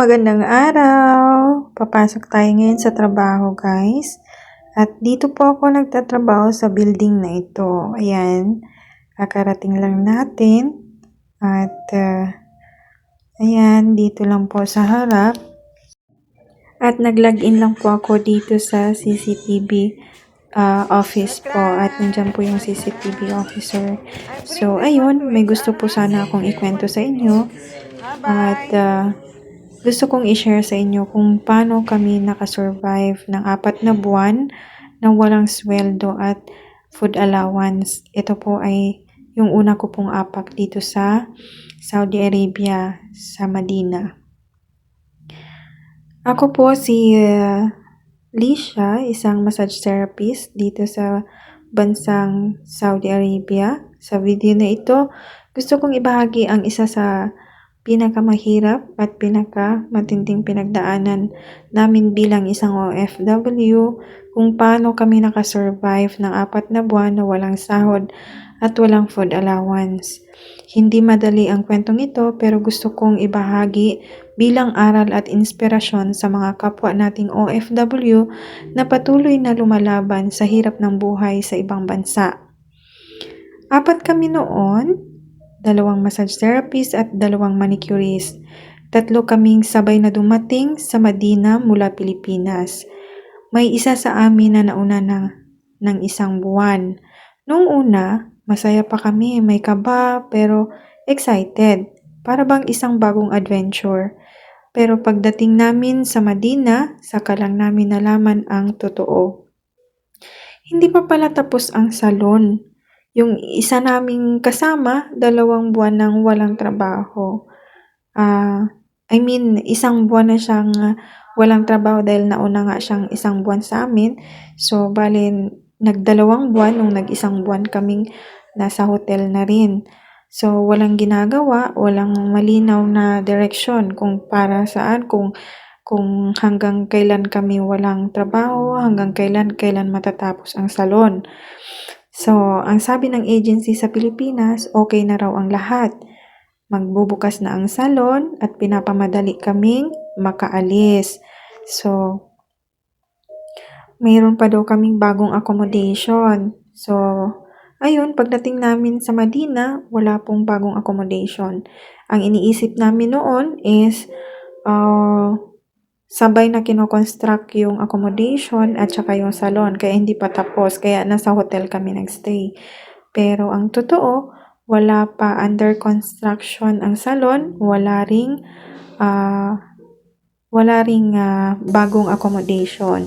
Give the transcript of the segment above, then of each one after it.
Magandang araw! Papasok tayo ngayon sa trabaho guys. At dito po ako nagtatrabaho sa building na ito. Ayan, kakarating lang natin. At uh, ayan, dito lang po sa harap. At nag-login lang po ako dito sa CCTV uh, office po. At nandyan po yung CCTV officer. So, ayun, may gusto po sana akong ikwento sa inyo. At uh, gusto kong i-share sa inyo kung paano kami nakasurvive ng apat na buwan ng walang sweldo at food allowance. Ito po ay yung una ko pong apak dito sa Saudi Arabia, sa Madina. Ako po si uh, Lisha, isang massage therapist dito sa bansang Saudi Arabia. Sa video na ito, gusto kong ibahagi ang isa sa pinakamahirap at pinakamatinding pinagdaanan namin bilang isang OFW kung paano kami nakasurvive ng apat na buwan na walang sahod at walang food allowance. Hindi madali ang kwentong ito pero gusto kong ibahagi bilang aral at inspirasyon sa mga kapwa nating OFW na patuloy na lumalaban sa hirap ng buhay sa ibang bansa. Apat kami noon dalawang massage therapist at dalawang manicurist. Tatlo kaming sabay na dumating sa Madina mula Pilipinas. May isa sa amin na nauna ng, ng isang buwan. Noong una, masaya pa kami, may kaba, pero excited. Para bang isang bagong adventure. Pero pagdating namin sa Madina, saka lang namin nalaman ang totoo. Hindi pa pala tapos ang salon. Yung isa naming kasama, dalawang buwan nang walang trabaho. Ah, I mean, isang buwan na siyang uh, walang trabaho dahil nauna nga siyang isang buwan sa amin. So, bali, nagdalawang buwan nung nag-isang buwan kaming nasa hotel na rin. So, walang ginagawa, walang malinaw na direksyon kung para saan, kung kung hanggang kailan kami walang trabaho, hanggang kailan kailan matatapos ang salon. So, ang sabi ng agency sa Pilipinas, okay na raw ang lahat. Magbubukas na ang salon at pinapamadali kaming makaalis. So, mayroon pa daw kaming bagong accommodation. So, ayun, pagdating namin sa Madina, wala pong bagong accommodation. Ang iniisip namin noon is, uh, sabay na kinoconstruct yung accommodation at saka yung salon kaya hindi pa tapos kaya nasa hotel kami nagstay. Pero ang totoo wala pa under construction ang salon wala ring uh, wala ring uh, bagong accommodation.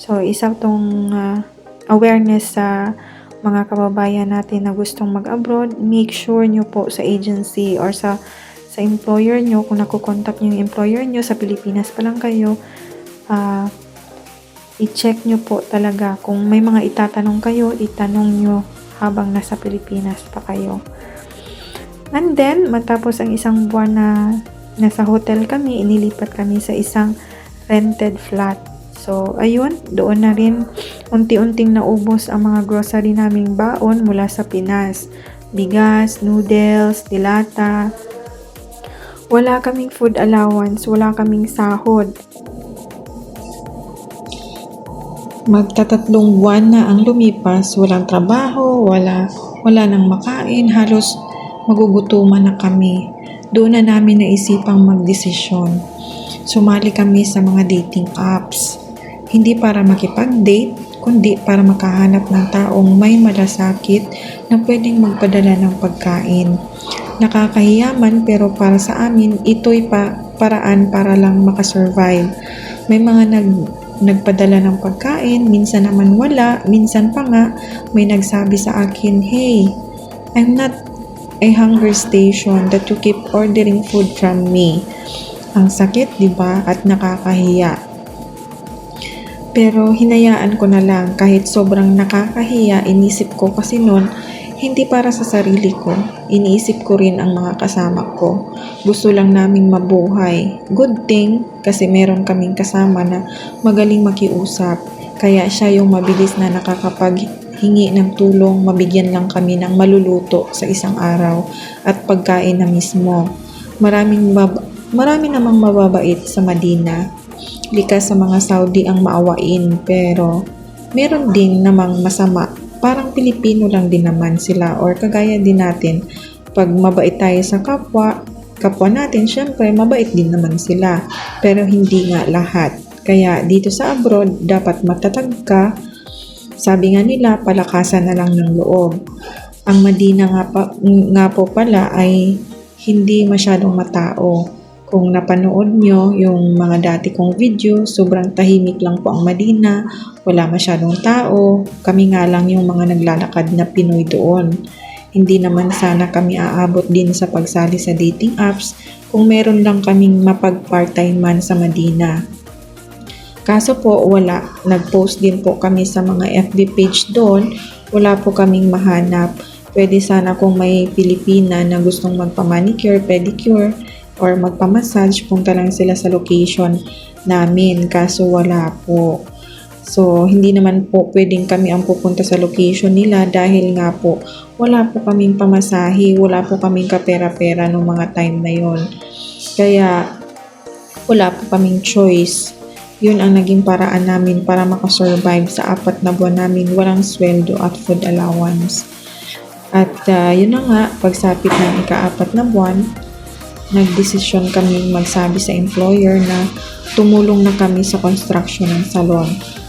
So isa tong uh, awareness sa mga kababayan natin na gustong mag-abroad make sure nyo po sa agency or sa sa employer nyo, kung nakukontak nyo yung employer nyo, sa Pilipinas pa lang kayo, uh, i-check nyo po talaga. Kung may mga itatanong kayo, itanong nyo habang nasa Pilipinas pa kayo. And then, matapos ang isang buwan na nasa hotel kami, inilipat kami sa isang rented flat. So, ayun, doon na rin unti-unting naubos ang mga grocery naming baon mula sa Pinas. Bigas, noodles, dilata, wala kaming food allowance, wala kaming sahod. Magtatatlong buwan na ang lumipas, walang trabaho, wala, wala nang makain, halos magugutuman na kami. Doon na namin naisipang magdesisyon. Sumali kami sa mga dating apps. Hindi para makipag-date, kundi para makahanap ng taong may malasakit na pwedeng magpadala ng pagkain. Nakakahiyaman pero para sa amin, ito'y pa paraan para lang makasurvive. May mga nag nagpadala ng pagkain, minsan naman wala, minsan pa nga may nagsabi sa akin, Hey, I'm not a hunger station that you keep ordering food from me. Ang sakit, di ba? At nakakahiya. Pero hinayaan ko na lang kahit sobrang nakakahiya, inisip ko kasi noon hindi para sa sarili ko, iniisip ko rin ang mga kasama ko. Gusto lang naming mabuhay. Good thing kasi meron kaming kasama na magaling makiusap. Kaya siya yung mabilis na nakakapaghingi ng tulong, mabigyan lang kami ng maluluto sa isang araw at pagkain na mismo. Maraming bab- Marami namang mababait sa Madina. Likas sa mga Saudi ang maawain pero meron din namang masama. Parang Pilipino lang din naman sila or kagaya din natin. Pag mabait tayo sa kapwa, kapwa natin, syempre mabait din naman sila. Pero hindi nga lahat. Kaya dito sa abroad, dapat matatag ka. Sabi nga nila, palakasan na lang ng loob. Ang Madina nga, pa, nga po pala ay hindi masyadong matao. Kung napanood nyo yung mga dati kong video, sobrang tahimik lang po ang Madina, wala masyadong tao, kami nga lang yung mga naglalakad na Pinoy doon. Hindi naman sana kami aabot din sa pagsali sa dating apps kung meron lang kaming mapag part-time man sa Madina. Kaso po wala, nag-post din po kami sa mga FB page doon, wala po kaming mahanap. Pwede sana kung may Pilipina na gustong magpa-manicure, pedicure, or magpa-massage, punta lang sila sa location namin. Kaso wala po. So, hindi naman po pwedeng kami ang pupunta sa location nila dahil nga po wala po kaming pamasahe, wala po kaming kapera-pera nung mga time na yon. Kaya, wala po kaming choice. Yun ang naging paraan namin para makasurvive sa apat na buwan namin walang sweldo at food allowance. At uh, yun na nga, pagsapit ng ikaapat na buwan, nagdesisyon kami magsabi sa employer na tumulong na kami sa construction ng salon.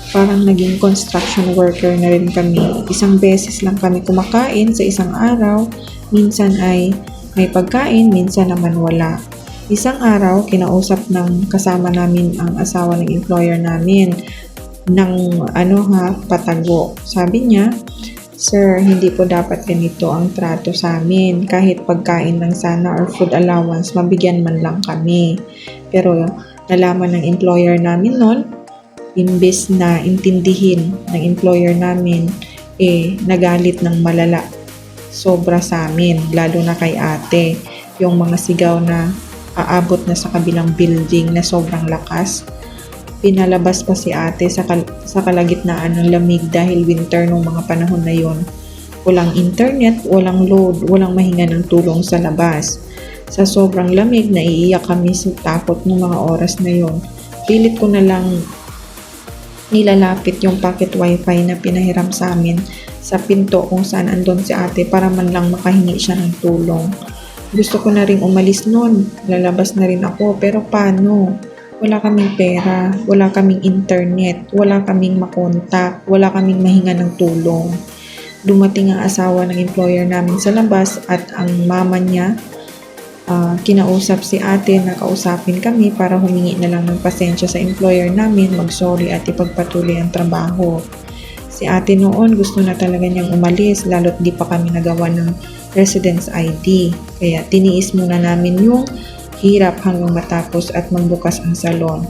Parang naging construction worker na rin kami. Isang beses lang kami kumakain sa isang araw. Minsan ay may pagkain, minsan naman wala. Isang araw, kinausap ng kasama namin ang asawa ng employer namin ng ano ha, patago. Sabi niya, Sir, hindi po dapat ganito ang trato sa amin. Kahit pagkain lang sana or food allowance, mabigyan man lang kami. Pero nalaman ng employer namin noon, imbes na intindihin ng employer namin, eh, nagalit ng malala. Sobra sa amin, lalo na kay ate. Yung mga sigaw na aabot na sa kabilang building na sobrang lakas pinalabas pa si ate sa, kal- sa kalagitnaan ng lamig dahil winter nung mga panahon na yon. Walang internet, walang load, walang mahinga ng tulong sa labas. Sa sobrang lamig, naiiyak kami sa takot ng mga oras na yon. Pilit ko na lang nilalapit yung pocket wifi na pinahiram sa amin sa pinto kung saan andon si ate para man lang makahingi siya ng tulong. Gusto ko na rin umalis noon, lalabas na rin ako, pero paano? Wala kaming pera, wala kaming internet, wala kaming makontak, wala kaming mahinga ng tulong. Dumating ang asawa ng employer namin sa labas at ang mama niya uh, kinausap si ate na kausapin kami para humingi na lang ng pasensya sa employer namin, mag-sorry at ipagpatuloy ang trabaho. Si ate noon gusto na talaga niyang umalis lalo't di pa kami nagawa ng residence ID. Kaya tiniis muna namin yung hirap hanggang matapos at magbukas ang salon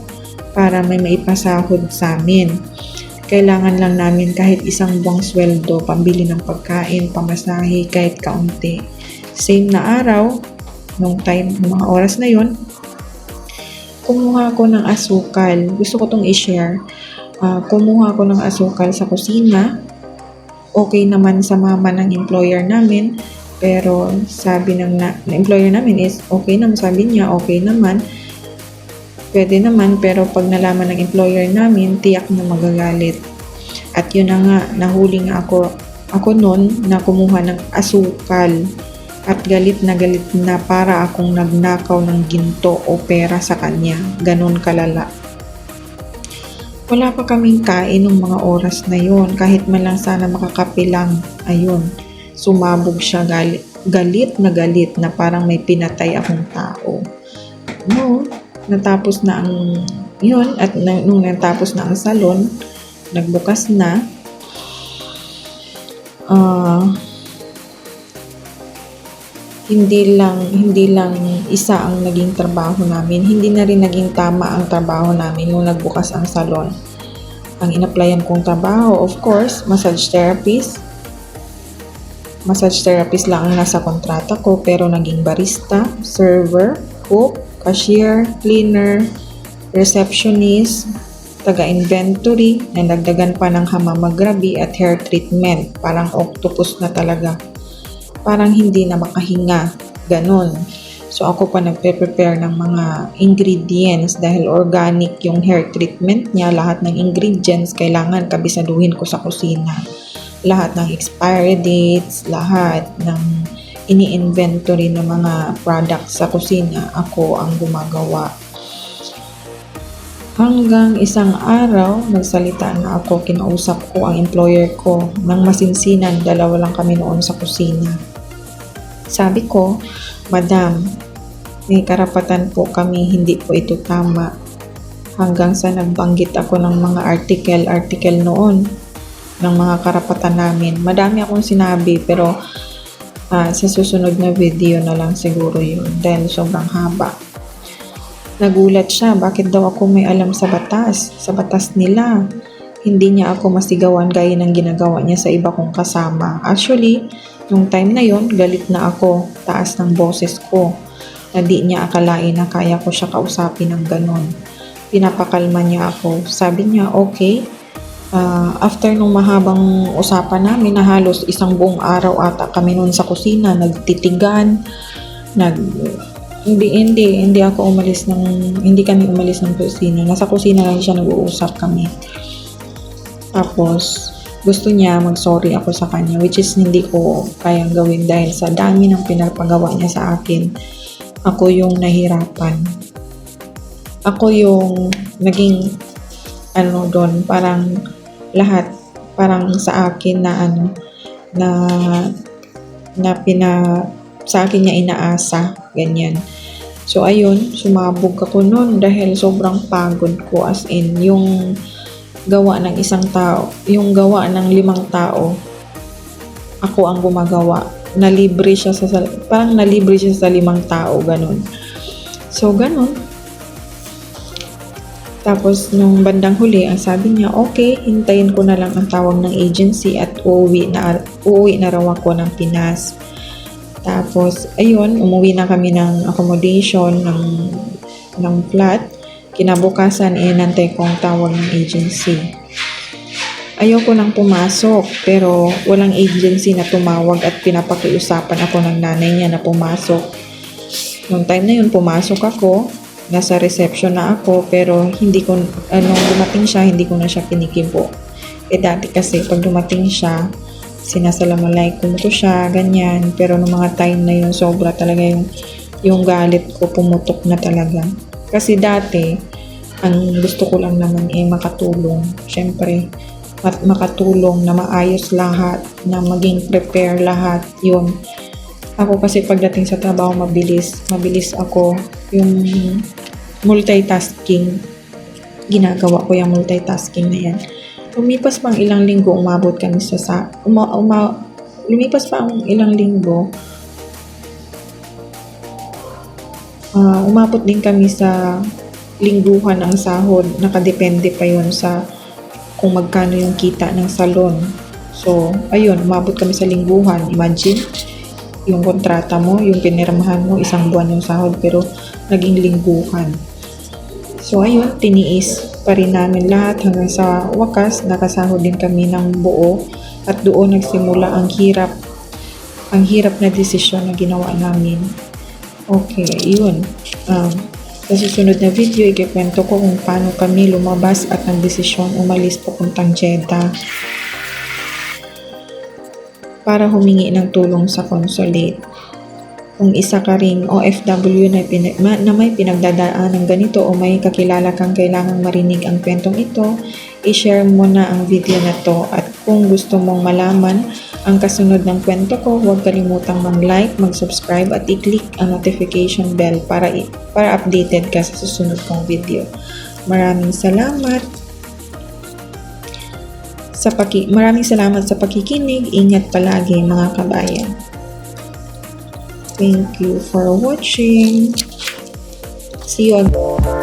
para may maipasahod sa amin. Kailangan lang namin kahit isang buwang sweldo, pambili ng pagkain, pamasahe, kahit kaunti. Same na araw, nung time, mga oras na yon, kumuha ako ng asukal. Gusto ko tong i-share. Uh, kumuha ako ng asukal sa kusina. Okay naman sa mama ng employer namin pero sabi ng, na, employer namin is okay naman, sabi niya okay naman. Pwede naman pero pag nalaman ng employer namin, tiyak na magagalit. At yun na nga, nahuli nga ako, ako noon na kumuha ng asukal at galit na galit na para akong nagnakaw ng ginto o pera sa kanya. Ganon kalala. Wala pa kaming kain ng mga oras na yon kahit man lang sana makakapilang. Ayun sumabog siya galit, galit na galit na parang may pinatay akong tao. No, natapos na ang yun at nung natapos na ang salon, nagbukas na. Uh, hindi lang hindi lang isa ang naging trabaho namin. Hindi na rin naging tama ang trabaho namin nung nagbukas ang salon. Ang inaplayan kong trabaho, of course, massage therapist, Massage therapist lang ang nasa kontrata ko pero naging barista, server, cook, cashier, cleaner, receptionist, taga-inventory, nagdagdagan pa ng hamamagrabi at hair treatment. Parang octopus na talaga. Parang hindi na makahinga. Ganon. So ako pa nagpe-prepare ng mga ingredients dahil organic yung hair treatment niya. Lahat ng ingredients kailangan kabisaduhin ko sa kusina. Lahat ng expiry dates, lahat ng ini-inventory ng mga products sa kusina, ako ang gumagawa. Hanggang isang araw, nagsalita na ako, kinausap ko ang employer ko ng masinsinan, dalawa lang kami noon sa kusina. Sabi ko, Madam, may karapatan po kami, hindi po ito tama. Hanggang sa nagbanggit ako ng mga article-article noon ng mga karapatan namin. Madami akong sinabi pero ah, sa susunod na video na lang siguro yun dahil sobrang haba. Nagulat siya, bakit daw ako may alam sa batas, sa batas nila. Hindi niya ako masigawan gaya ng ginagawa niya sa iba kong kasama. Actually, nung time na yon galit na ako, taas ng boses ko. Na di niya akalain na kaya ko siya kausapin ng ganon. Pinapakalma niya ako. Sabi niya, okay. Ah, after nung mahabang usapan namin na halos isang buong araw ata kami noon sa kusina, nagtitigan, nag hindi hindi hindi ako umalis ng hindi kami umalis ng kusina. Nasa kusina lang siya nag-uusap kami. Tapos gusto niya mag-sorry ako sa kanya which is hindi ko kayang gawin dahil sa dami ng pinapagawa niya sa akin. Ako yung nahirapan. Ako yung naging ano doon parang lahat parang sa akin na ano na na pina sa akin niya inaasa ganyan. So ayun sumabog ako noon dahil sobrang pagod ko as in yung gawa ng isang tao yung gawa ng limang tao ako ang gumagawa. Nalibre siya sa parang nalibre siya sa limang tao ganun. So ganun tapos, nung bandang huli, ang sabi niya, okay, hintayin ko na lang ang tawag ng agency at uuwi na, uuwi na raw ako ng Pinas. Tapos, ayun, umuwi na kami ng accommodation ng, ng flat. Kinabukasan, inantay ko ang tawag ng agency. Ayoko nang pumasok, pero walang agency na tumawag at pinapakiusapan ako ng nanay niya na pumasok. Nung time na yun, pumasok ako, nasa reception na ako, pero hindi ko, ano, dumating siya, hindi ko na siya pinikibo. Eh dati kasi, pag dumating siya, sinasalamalaikum ko siya, ganyan. Pero nung mga time na yun, sobra talaga yung, yung galit ko, pumutok na talaga. Kasi dati, ang gusto ko lang naman eh makatulong. Siyempre, at makatulong na maayos lahat, na maging prepare lahat, yun. Ako kasi pagdating sa trabaho, mabilis. Mabilis ako. Yung multitasking, ginagawa ko yung multitasking na yan. Lumipas pang ilang linggo, umabot kami sa, sa uma, uma, lumipas pa ang ilang linggo, ah, umabot din kami sa lingguhan ang sahod. Nakadepende pa yun sa kung magkano yung kita ng salon. So, ayun, umabot kami sa lingguhan. Imagine, yung kontrata mo, yung pinirmahan mo, isang buwan yung sahod, pero naging lingguhan. So, ayun, tiniis pa rin namin lahat hanggang sa wakas, nakasahod din kami ng buo at doon nagsimula ang hirap, ang hirap na desisyon na ginawa namin. Okay, yun. Um, sa susunod na video, ikikwento ko kung paano kami lumabas at ang desisyon umalis papuntang Jeddah para humingi ng tulong sa consulate. Kung isa ka ring OFW na, pina- ma- na may pinagdadaan ng ganito o may kakilala kang kailangang marinig ang kwentong ito, i-share mo na ang video na to at kung gusto mong malaman ang kasunod ng kwento ko, huwag kalimutang mag-like, mag-subscribe at i-click ang notification bell para, para updated ka sa susunod kong video. Maraming salamat! Sa paki Maraming salamat sa pakikinig. Ingat palagi mga kabayan. Thank you for watching. See you again.